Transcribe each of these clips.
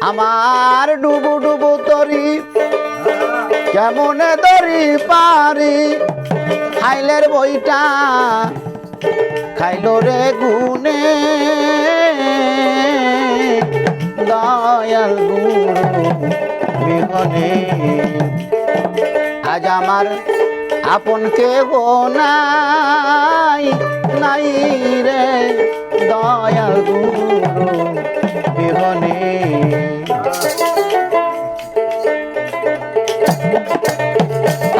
আমার ডুবু ডুবু তরি, কেমনে তরি পারি? খাইলের বইটা খাইল রে গুনে দয়াল গুণে আজ আমার আপন কে নাই রে দয়াল গুরু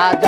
আজ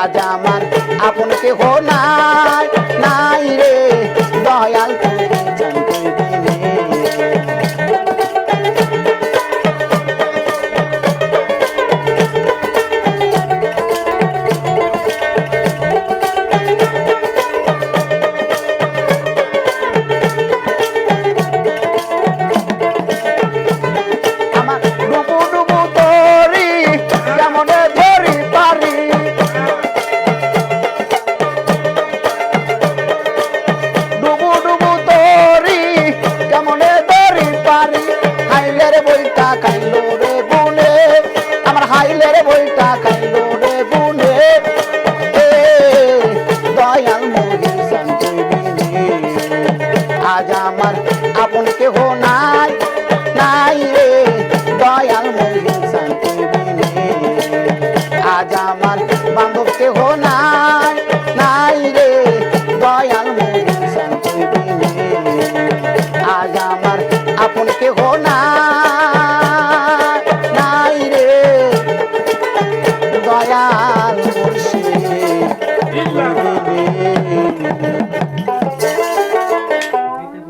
আজ আমার আপন কেহ নাই নাই রে। রে দয়াল